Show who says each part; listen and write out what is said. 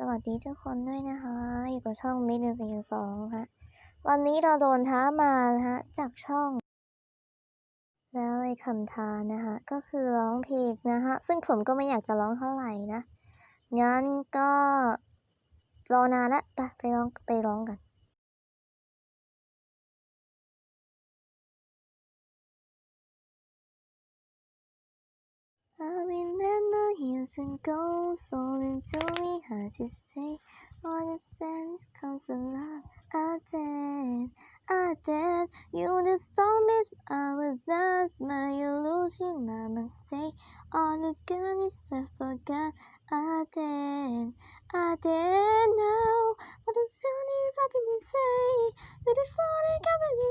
Speaker 1: สวัสดีทุกคนด้วยนะคะ อยู่กับช่องมิดหนึ่งสี่สองฮะวันนี้เราโดนท้ามานะฮะจากช่อง แล้วไอ้คำท้านะคะก็คือร้องเพลงนะฮะซึ่งผมก็ไม่อยากจะร้องเท่าไหร่นะ งั้นก็รอนานละไปไปร้องไปร้องกัน years ago, so into me hard to say. All the friends comes alive. I did, I did. You just told me I was lost, but you losing my mistake. All this goodness I forgot. I did, I did know. What the sun is up in the say. With the sun coming.